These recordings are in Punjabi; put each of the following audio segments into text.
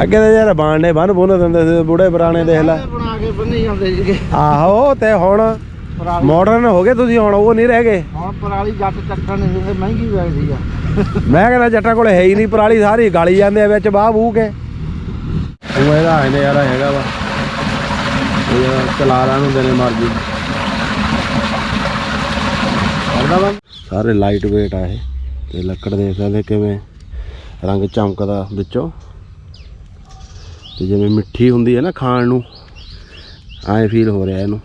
ਅੱਗੇ ਤਾਂ ਯਾਰ ਬਾਣਨੇ ਬੰਨ ਬੁੰਨ ਦਿੰਦੇ ਸੀ ਬੁੜੇ ਪੁਰਾਣੇ ਦੇਖ ਲੈ। ਬਣਾ ਕੇ ਬੰਨੇ ਜਾਂਦੇ ਸੀਗੇ। ਆਹੋ ਤੇ ਹੁਣ ਪਰਾਲੀ ਮਾਡਰਨ ਹੋ ਗਏ ਤੁਸੀਂ ਹੁਣ ਉਹ ਨਹੀਂ ਰਹਿ ਗਏ। ਹੁਣ ਪਰਾਲੀ ਜੱਟ ਚੱਕਣ ਨਹੀਂ ਦਿੰਦੇ ਮਹਿੰਗੀ ਵੇਚਦੀ ਆ। ਮੈਂ ਕਹਿੰਦਾ ਜੱਟਾਂ ਕੋਲੇ ਹੈ ਹੀ ਨਹੀਂ ਪਰਾਲੀ ਸਾਰੀ ਗਾਲੀ ਜਾਂਦੇ ਆ ਵਿੱਚ ਬਾਹ ਬੂ ਕੇ। ਉਹ ਇਹਦਾ ਇਹਨੇ ਯਾਰ ਹੈਗਾ ਵਾ। ਇਹ ਯਾਰ ਚਲਾ ਰਾਂ ਹੁੰਦੇ ਨੇ ਮਰਜ਼ੀ। ਕਰਦਾ ਵਾ ਸਾਰੇ ਲਾਈਟ weight ਆ ਇਹ। ਤੇ ਲੱਕੜ ਦੇਖ ਸਕਦੇ ਕਿਵੇਂ ਰੰਗ ਚਮਕਦਾ ਵਿੱਚੋਂ। ਤੇ ਜਿਵੇਂ ਮਿੱਠੀ ਹੁੰਦੀ ਹੈ ਨਾ ਖਾਣ ਨੂੰ, ਐਂ ਫੀਲ ਹੋ ਰਿਹਾ ਇਹਨੂੰ।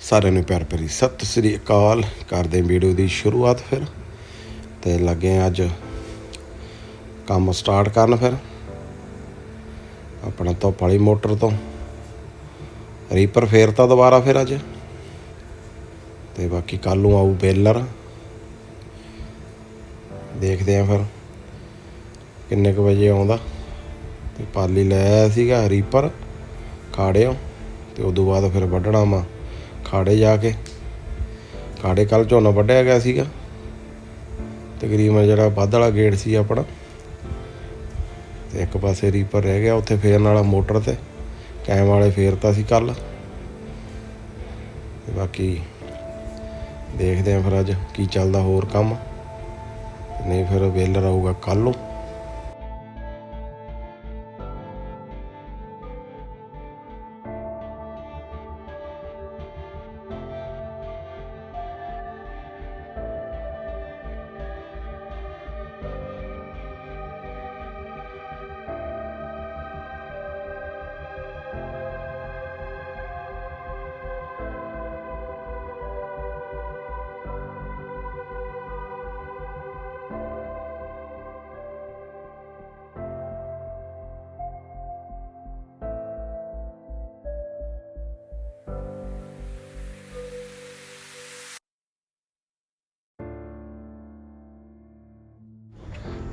ਸਾਰਿਆਂ ਨੂੰ ਪਿਆਰ ਭਰੀ ਸਤਿ ਸ੍ਰੀ ਅਕਾਲ। ਕਰਦੇ ਵੀਡੀਓ ਦੀ ਸ਼ੁਰੂਆਤ ਫਿਰ, ਤੇ ਲੱਗੇ ਅੱਜ ਕੰਮ ਸਟਾਰਟ ਕਰਨ ਫਿਰ। ਆਪਣਾ ਧੁੱਪ ਵਾਲੀ ਮੋਟਰ ਤੋਂ। ਰੀਪਰ ਫੇਰਤਾ ਦੁਬਾਰਾ ਫਿਰ ਅੱਜ। ਤੇ ਬਾਕੀ ਕੱਲ ਨੂੰ ਆਊ ਬੇਲਰ। ਦੇਖਦੇ ਆਂ ਫਿਰ ਕਿੰਨੇ ਕੁ ਵਜੇ ਆਉਂਦਾ। ਤੇ ਪਾਲੀ ਲੈ ਆਇਆ ਸੀਗਾ ਰੀਪਰ ਖਾੜਿਓ। ਤੇ ਉਦੋਂ ਬਾਅਦ ਫਿਰ ਵੱਢਣਾ ਵਾ ਖਾੜੇ ਜਾ ਕੇ। ਖਾੜੇ ਕੱਲ ਝੋਨਾ ਵੱਢਿਆ ਗਿਆ ਸੀਗਾ। ਤਕਰੀਬਨ ਜਿਹੜਾ ਵੱਧ ਵਾਲਾ ਗੇਟ ਸੀ ਆਪਣਾ। ਤੇ ਇੱਕ ਪਾਸੇ ਰੀਪਰ ਰਹਿ ਗਿਆ, ਉੱਥੇ ਫੇਰਨ ਵਾਲਾ ਮੋਟਰ ਤੇ। ਕੈਮ ਵਾਲੇ ਫੇਰਤਾ ਸੀ ਕੱਲ ਤੇ ਬਾਕੀ ਦੇਖਦੇ ਆਂ ਫਿਰ ਅੱਜ ਕੀ ਚੱਲਦਾ ਹੋਰ ਕੰਮ। ਨਹੀਂ ਫਿਰ ਵੇਲਰ ਆਊਗਾ ਕੱਲ ਨੂੰ।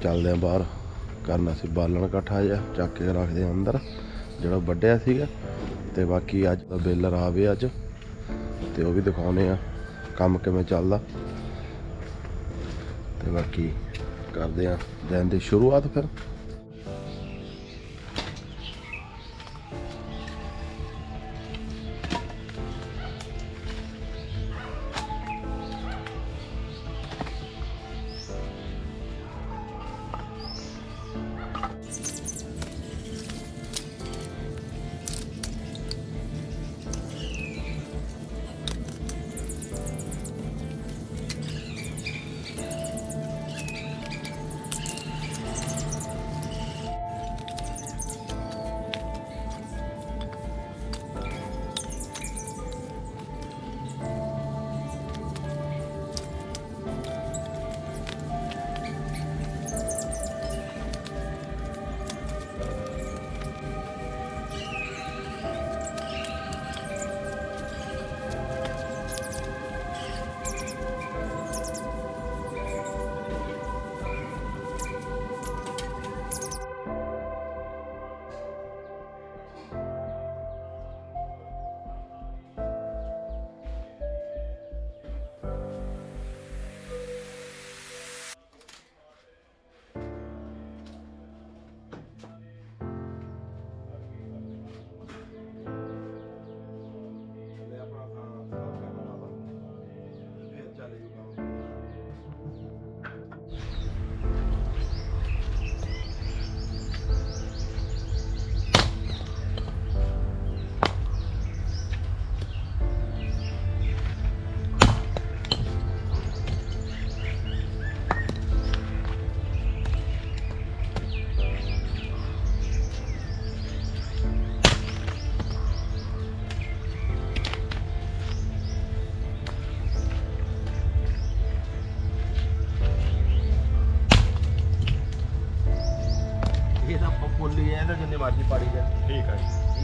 ਚੱਲਦੇ ਆਂ ਬਾਹਰ। ਕਰਨਾ ਸੀ ਬਾਲਣ ਇਕੱਠਾ ਜਿਹਾ, ਚੱਕ ਕੇ ਰੱਖਦੇ ਆਂ ਅੰਦਰ, ਜਿਹੜਾ ਵੱਢਿਆ ਸੀਗਾ। ਤੇ ਬਾਕੀ ਅੱਜ ਦਾ ਬੇਲਰ ਆਵੇ ਅੱਜ, ਤੇ ਉਹ ਵੀ ਦਿਖਾਉਨੇ ਆ, ਕੰਮ ਕਿਵੇਂ ਚੱਲਦਾ। ਤੇ ਬਾਕੀ ਕਰਦੇ ਆਂ ਦਿਨ ਦੀ ਸ਼ੁਰੂਆਤ ਫਿਰ।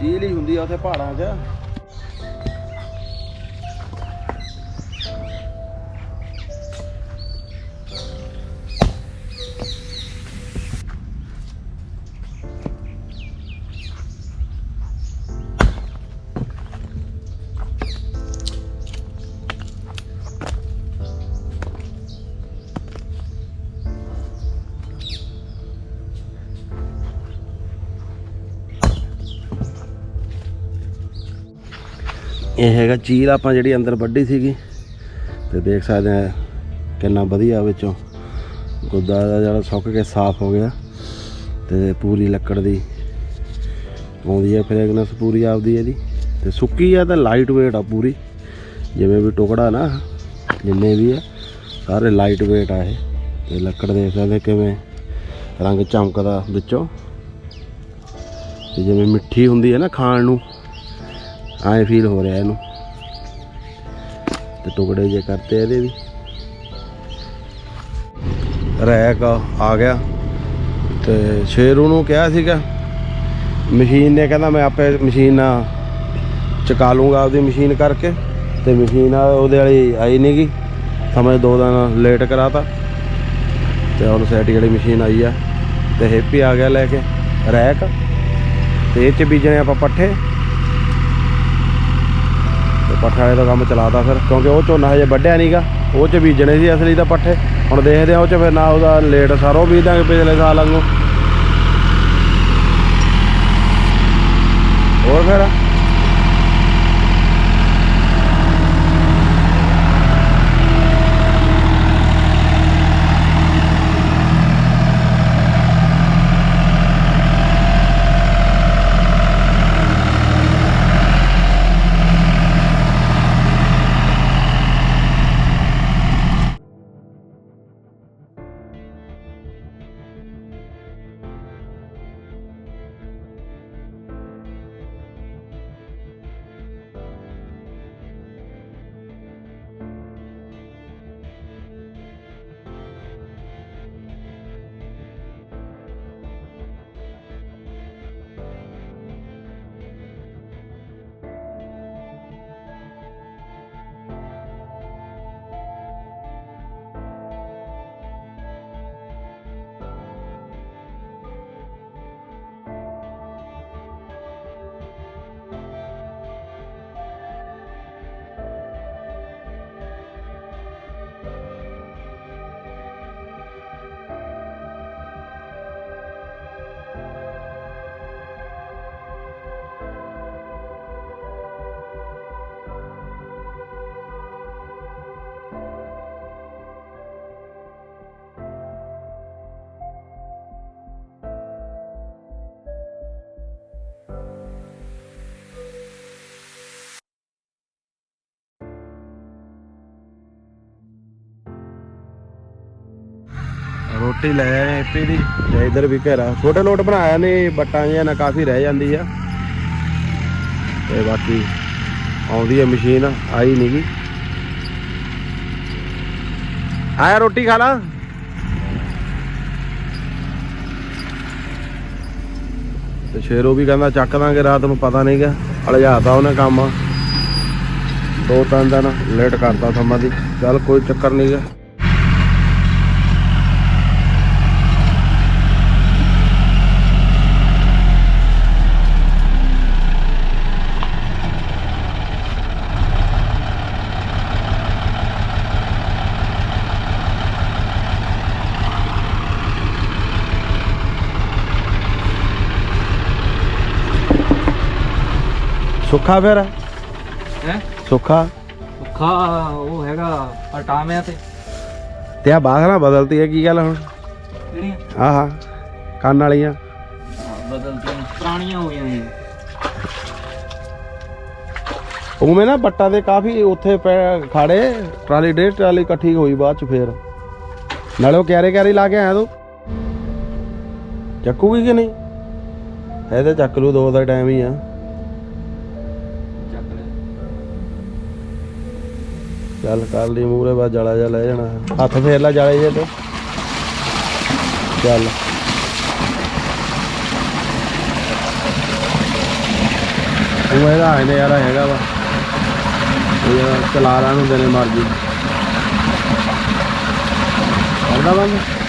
ਝੀਲ ਹੀ ਹੁੰਦੀ ਆ ਉੱਥੇ ਪਹਾੜਾਂ 'ਚ। ਇਹ ਹੈਗਾ ਚੀਲ ਆਪਾਂ ਜਿਹੜੀ ਅੰਦਰ ਵੱਢੀ ਸੀਗੀ। ਤੇ ਦੇਖ ਸਕਦੇ ਆ ਕਿੰਨਾ ਵਧੀਆ ਵਿੱਚੋਂ ਗੁੱਦਾ ਦਾ ਜਿਹੜਾ ਸੁੱਕ ਕੇ ਸਾਫ਼ ਹੋ ਗਿਆ ਤੇ ਪੂਰੀ ਲੱਕੜ ਦੀ ਆਉਂਦੀ ਹੈ ਫ੍ਰੈਗਨੈਂਸ ਪੂਰੀ ਆਪਦੀ ਇਹਦੀ ਤੇ ਸੁੱਕੀ ਆ ਤਾਂ ਲਾਈਟ weight ਆ ਪੂਰੀ। ਜਿਵੇਂ ਵੀ ਟੁਕੜਾ ਨਾ, ਜਿੰਨੇ ਵੀ ਆ, ਸਾਰੇ ਲਾਈਟ weight ਆ ਇਹ। ਤੇ ਲੱਕੜ ਦੇਖ ਸਕਦੇ ਕਿਵੇਂ ਰੰਗ ਚਮਕਦਾ ਵਿੱਚੋਂ। ਤੇ ਜਿਵੇਂ ਮਿੱਠੀ ਹੁੰਦੀ ਹੈ ਨਾ ਖਾਣ ਨੂੰ। ਐਂ ਫੀਲ ਹੋ ਰਿਹਾ ਇਹਨੂੰ। ਤੇ ਟੁਕੜੇ ਜੇ ਕਰਤੇ ਇਹਦੇ ਵੀ। ਰੈਕ ਆ ਗਿਆ। ਤੇ ਸ਼ੇਰੂ ਨੂੰ ਕਿਹਾ ਸੀਗਾ, ਮਸ਼ੀਨ ਨੇ ਕਹਿੰਦਾ ਮੈਂ ਆਪੇ ਮਸ਼ੀਨ ਨਾਲ ਚਕਾ ਲੂੰਗਾ ਆਪਦੀ ਮਸ਼ੀਨ ਕਰਕੇ। ਤੇ ਮਸ਼ੀਨ ਆ, ਉਹਦੇ ਵਾਲੀ ਆਈ ਨਹੀਂ ਨਹੀਂਗੀ ਸਮਝ ਦੋ ਦਿਨ ਲੇਟ ਕਰਾਤਾ। ਤੇ ਹੁਣ ਸੈਟੀ ਵਾਲੀ ਮਸ਼ੀਨ ਆਈ ਆ, ਤੇ ਹੈਪੀ ਆ ਗਿਆ ਲੈ ਕੇ। ਰੈਕ, ਤੇ ਇਹ ਚ ਬੀਜਣੇ ਆਪਾਂ ਪੱਠੇ। ਪੱਠੇ ਵਾਲੇ ਦਾ ਕੰਮ ਚਲਾਤਾ ਫਿਰ, ਕਿਉਂਕਿ ਉਹ ਝੋਨਾ ਹਜੇ ਵੱਢਿਆ ਨਹੀਂਗਾ ਉਹ ਚ ਬੀਜਣੇ ਸੀ ਅਸਲੀ ਤਾਂ ਪੱਠੇ। ਹੁਣ ਦੇਖਦੇ ਆ ਉਹ ਚ ਫਿਰ ਨਾ ਉਹਦਾ ਲੇਟ ਸਰੋਂ ਬੀਜ ਦਾਂਗੇ ਪਿਛਲੇ ਸਾਲ ਵਾਂਗੂ। ਹੋਰ ਫਿਰ? ਰੋਟੀ ਲੈ ਆਏ ਹੈਪੀ ਦੀ। ਤੇ ਇਧਰ ਵੀ ਘੇਰਾ ਛੋਟੇ ਲੋਟ ਬਣਾਇਆ ਨੇ ਬੱਟਾਂ ਜਿਹੀਆਂ ਨਾ ਕਾਫੀ ਰਹਿ ਜਾਂਦੀ ਆ। ਤੇ ਬਾਕੀ ਆਉਂਦੀ ਹੈ ਮਸ਼ੀਨ, ਆਈ ਨਹੀਂ ਗੀ। ਆਇਆ ਰੋਟੀ ਖਾ ਲਾ। ਤੇ ਸ਼ੇਰੋ ਵੀ ਕਹਿੰਦਾ, ਚੱਕ ਦਾਂਗੇ, ਰਾਤ ਨੂੰ ਪਤਾ ਨਹੀਂਗਾ ਅਲਝਾਤਾ ਉਹਨੇ ਕੰਮ। ਦੋ ਤਿੰਨ ਦਿਨ ਲੇਟ ਕਰਤਾ ਸਮਾਂ ਦੀ। ਚੱਲ ਕੋਈ ਚੱਕਰ ਨਹੀਂਗਾ ਸੁੱਖਾ ਫਿਰ? ਹੈ? ਸੁੱਖਾ? ਖਾ ਉਹ ਹੈਗਾ ਹਟਾਵਿਆਂ ਤੇ। ਤੇ ਆ ਬਾਹਰਾਂ ਬਦਲਤੀ ਹੈ ਕੀ ਗੱਲ ਹੁਣ? ਜਿਹੜੀਆਂ ਆਹਾ ਕੰਨ ਵਾਲੀਆਂ। ਬਦਲਤੀਆਂ ਪੁਰਾਣੀਆਂ ਹੋਈਆਂ ਇਹ। ਉਵੇਂ ਨਾ ਬੱਟਾ ਦੇ ਕਾਫੀ ਉੱਥੇ ਪੈ- ਖਾੜੇ ਟਰਾਲੀ ਡੇਢ ਟਰਾਲੀ ਇਕੱਠੀ ਹੋਈ ਬਾਅਦ ਚ ਫੇਰ। ਨਾਲੇ ਉਹ ਕਿਆਰੇ ਕਿਆਰੇ ਲਾ ਕੇ ਆਇਆ ਤੂੰ। ਚੱਕੂਗੀ ਕਿ ਨਹੀਂ? ਇਹ ਤੇ ਚੱਕ ਲੂ ਦੋ ਦਾ ਟਾਈਮ ਹੀ ਆ। ਚੱਲ ਕਰ ਲਈ ਮੂਰੇ ਬਾ ਜਲਾ ਜਾ ਲੈ ਜਾਣਾ। ਹੱਥ ਫੇਰ ਲੈ ਜਾਲੇ ਜੇ ਤੇ। ਚੱਲ। ਉਹ ਇਹਦਾ ਇਹਨੇ ਯਾਰ ਹੈਗਾ ਵਾ। ਇਹ ਚਲਾ ਰਾਂ ਨੂੰ ਦੇਣੇ ਮਰਜ਼ੀ। ਕਰਦਾ ਬੰਦ?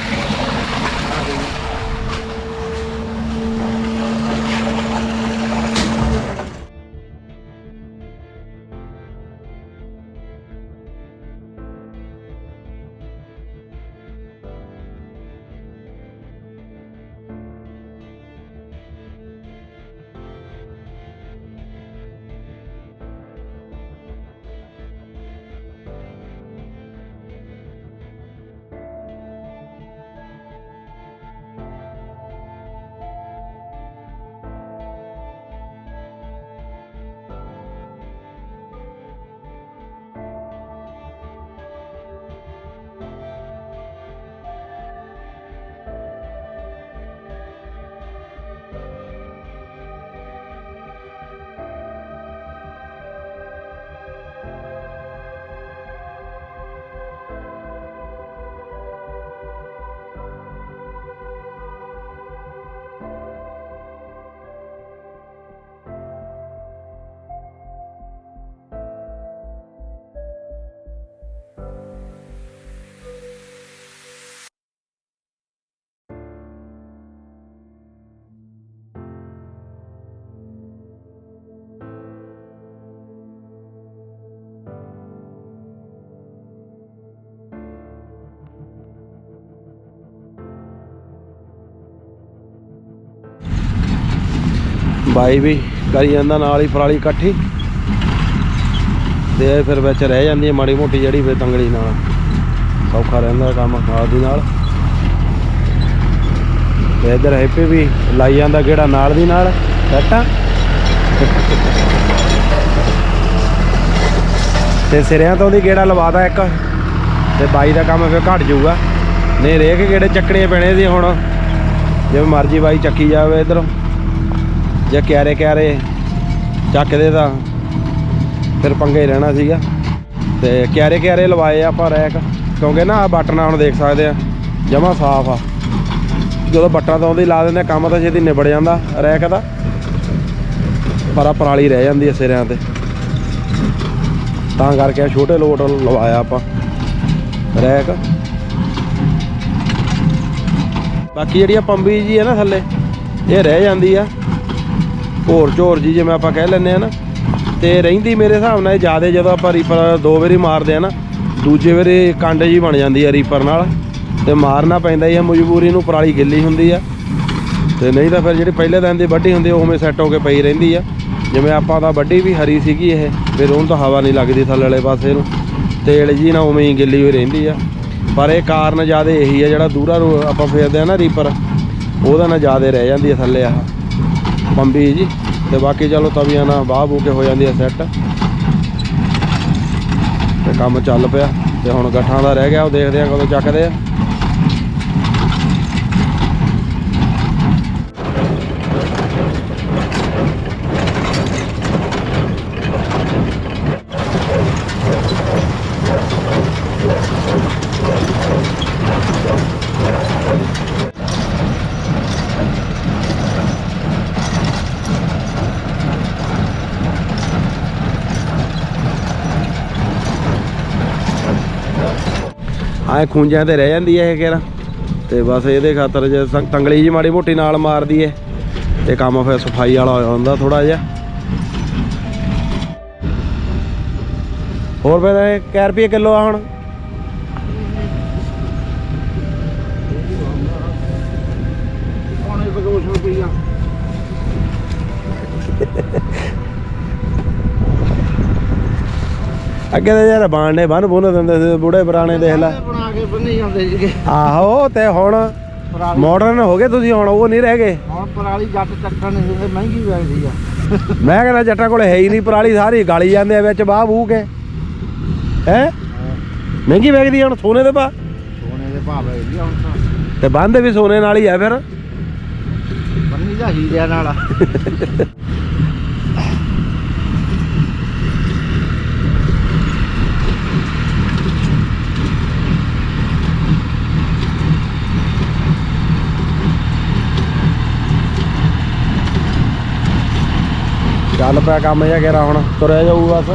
ਬਾਈ ਵੀ ਕਰੀ ਜਾਂਦਾ, ਨਾਲ ਹੀ ਪਰਾਲੀ ਇਕੱਠੀ। ਤੇ ਇਹ ਫਿਰ ਵਿੱਚ ਰਹਿ ਜਾਂਦੀ ਹੈ ਮਾੜੀ ਮੋਟੀ ਜਿਹੜੀ ਫਿਰ ਤੰਗੜੀ ਨਾਲ। ਸੌਖਾ ਰਹਿੰਦਾ ਕੰਮ ਨਾਲ ਦੀ ਨਾਲ। ਤੇ ਇਧਰ ਹੈਪੀ ਵੀ ਲਾਈ ਜਾਂਦਾ ਕਿਹੜਾ ਨਾਲ ਦੀ ਨਾਲ, ਸੈਟਾਂ ਤੇ ਸਿਰਿਆਂ ਤੋਂ ਦੀ ਗੇੜਾ ਲਵਾਦਾ ਇੱਕ। ਤੇ ਬਾਈ ਦਾ ਕੰਮ ਫਿਰ ਘਟ ਜਾਊਗਾ। ਨਹੀਂ ਰੇਕ ਗੇੜੇ ਚੱਕਣੇ ਪੈਣੇ ਸੀ ਹੁਣ। ਜਿਵੇਂ ਮਰਜ਼ੀ ਬਾਈ ਚੱਕੀ ਜਾਵੇ ਇਧਰੋਂ। ਜੇ ਕਿਆਰੇ ਕਿਆਰੇ ਚੱਕਦੇ ਤਾਂ ਫਿਰ ਪੰਗੇ ਰਹਿਣਾ ਸੀਗਾ। ਤੇ ਕਿਆਰੇ ਕਿਆਰੇ ਲਵਾਏ ਆਪਾਂ ਰੈਕ। ਕਿਉਂਕਿ ਨਾ ਆ ਬਟਨਾ ਹੁਣ ਦੇਖ ਸਕਦੇ ਆ, ਜਮਾ ਸਾਫ਼ ਆ। ਜਦੋਂ ਬਟਨਾ ਤੋਂ ਉਹਦੀ ਲਾ ਦਿੰਦੇ ਕੰਮ ਤਾਂ ਛੇਤੀ ਨਿਬੜ ਜਾਂਦਾ ਰੈਕ ਦਾ। ਪਰ ਆ ਪਰਾਲੀ ਰਹਿ ਜਾਂਦੀ ਐ ਸਿਰਿਆਂ ਤੇ। ਤਾਂ ਕਰਕੇ ਛੋਟੇ ਲੋਟ ਲਵਾਇਆ ਆਪਾਂ ਰੈਕ। ਬਾਕੀ ਜਿਹੜੀ ਆ ਪੰਬੀ ਜੀ ਹੈ ਨਾ ਥੱਲੇ, ਇਹ ਰਹਿ ਜਾਂਦੀ ਆ। ਹੋਰ ਝੋਰ ਜੀ ਜਿਵੇਂ ਆਪਾਂ ਕਹਿ ਲੈਂਦੇ ਆ ਨਾ ਤੇ ਰਹਿੰਦੀ ਮੇਰੇ ਹਿਸਾਬ ਨਾਲ ਜ਼ਿਆਦਾ ਜਦੋਂ ਆਪਾਂ ਰੀਪਰ ਦੋ ਵਾਰੀ ਮਾਰਦੇ ਆ ਨਾ ਦੂਜੇ ਵਾਰੀ ਕੰਡ ਜੀ ਬਣ ਜਾਂਦੀ ਆ ਰੀਪਰ ਨਾਲ ਤੇ ਮਾਰਨਾ ਪੈਂਦਾ ਹੀ ਆ ਮਜਬੂਰੀ ਨੂੰ ਪਰਾਲੀ ਗਿੱਲੀ ਹੁੰਦੀ ਆ। ਤੇ ਨਹੀਂ ਤਾਂ ਫਿਰ ਜਿਹੜੀ ਪਹਿਲੇ ਦਿਨ ਦੀ ਵੱਢੀ ਹੁੰਦੀ ਆ, ਉਵੇਂ ਸੈੱਟ ਹੋ ਕੇ ਪਈ ਰਹਿੰਦੀ ਆ। ਜਿਵੇਂ ਆਪਾਂ ਤਾਂ ਵੱਢੀ ਵੀ ਹਰੀ ਸੀਗੀ ਇਹ ਫਿਰ ਉਹਨੂੰ ਤਾਂ ਹਵਾ ਨਹੀਂ ਲੱਗਦੀ ਥੱਲੇ ਵਾਲੇ ਪਾਸੇ ਨੂੰ ਤੇਲ ਜੀ ਨਾ ਉਵੇਂ ਹੀ ਗਿੱਲੀ ਹੋਈ ਰਹਿੰਦੀ ਆ। ਪਰ ਇਹ ਕਾਰਨ ਜ਼ਿਆਦਾ ਇਹੀ ਆ ਜਿਹੜਾ ਦੂਰਾ ਰੋ- ਆਪਾਂ ਫੇਰਦੇ ਆ ਨਾ ਰੀਪਰ ਉਹਦਾ ਨਾਲ ਜ਼ਿਆਦਾ ਰਹਿ ਜਾਂਦੀ ਆ ਥੱਲੇ ਆਹ। ਪੰਬੀ ਜੀ। ਤੇ ਬਾਕੀ ਚਲੋ ਤਵੀਆਂ ਨਾਲ ਬਾਹ ਬੂ ਕੇ ਹੋ ਜਾਂਦੀ ਹੈ ਸੈੱਟ ਤੇ ਕੰਮ ਚੱਲ ਪਿਆ। ਤੇ ਹੁਣ ਗੱਠਾਂ ਦਾ ਰਹਿ ਗਿਆ, ਉਹ ਦੇਖਦੇ ਆ ਕਦੋਂ ਚੱਕਦੇ ਆ। ਆਏ ਖੂੰਜਿਆਂ ਤੇ ਰਹਿ ਜਾਂਦੀ ਹੈ ਇਹ ਕਿਹੜਾ ਤੇ ਬਸ ਇਹਦੇ ਖਾਤਰ ਜੇ ਸੰ- ਤੰਗਲੀ ਜੀ ਮਾੜੀ ਮੋਟੀ ਨਾਲ ਮਾਰਦੀ ਹੈ ਤੇ ਕੰਮ ਫਿਰ ਸਫ਼ਾਈ ਵਾਲਾ ਹੋਇਆ ਹੁੰਦਾ ਥੋੜਾ ਜਿਹਾ। ਹੋਰ ਫਿਰ ਇਹ ਕੈ ਰੁਪਏ ਕਿਲੋ ਆ ਹੁਣ? ਅੱਗੇ ਤਾਂ ਯਾਰ ਬਾਂਡੇ ਬੰਨ ਬੁੰਨ ਦਿੰਦੇ ਸੀ, ਬੁੜੇ ਪੁਰਾਣੇ ਦੇਖ ਲੈ। ਬਣਾ ਕੇ ਬੰਨੇ ਜਾਂਦੇ ਸੀਗੇ। ਆਹੋ ਤੇ ਹੁਣ ਪਰਾਲੀ ਮਾਡਰਨ ਹੋ ਗਏ ਤੁਸੀਂ ਹੁਣ ਉਹ ਨਹੀਂ ਰਹਿ ਗਏ। ਹੁਣ ਪਰਾਲੀ ਜੱਟ ਚੱਕਣ ਦਿੰਦੇ ਮਹਿੰਗੀ ਵੇਚਦੀ ਆ। ਮੈਂ ਕਹਿੰਦਾ ਜੱਟਾਂ ਕੋਲੇ ਹੈ ਹੀ ਨਹੀਂ ਪਰਾਲੀ ਸਾਰੀ ਗਾਲੀ ਜਾਂਦੇ ਆ ਵਿੱਚ ਬਾਹ ਬੂ ਕੇ। ਹੈ? ਮਹਿੰਗੀ ਵੇਚਦੀ ਆ ਹੁਣ ਸੋਨੇ ਦੇ ਪਾ ਸੋਨੇ ਦੇ ਭਾਅ ਵੇਚਦੀ ਆ ਹੁਣ ਤਾਂ। ਤੇ ਬੰਦੇ ਵੀ ਸੋਨੇ ਨਾਲ ਹੀ ਆ ਫਿਰ। ਬੰਨੀ ਦਾ ਹੀਰਿਆਂ ਨਾਲ ਚੱਲ ਪਿਆ ਕੰਮ ਜਿਹਾ ਕੇਰਾ ਹੁਣ ਤੁਰਿਆ ਜਾਊ ਬਸ।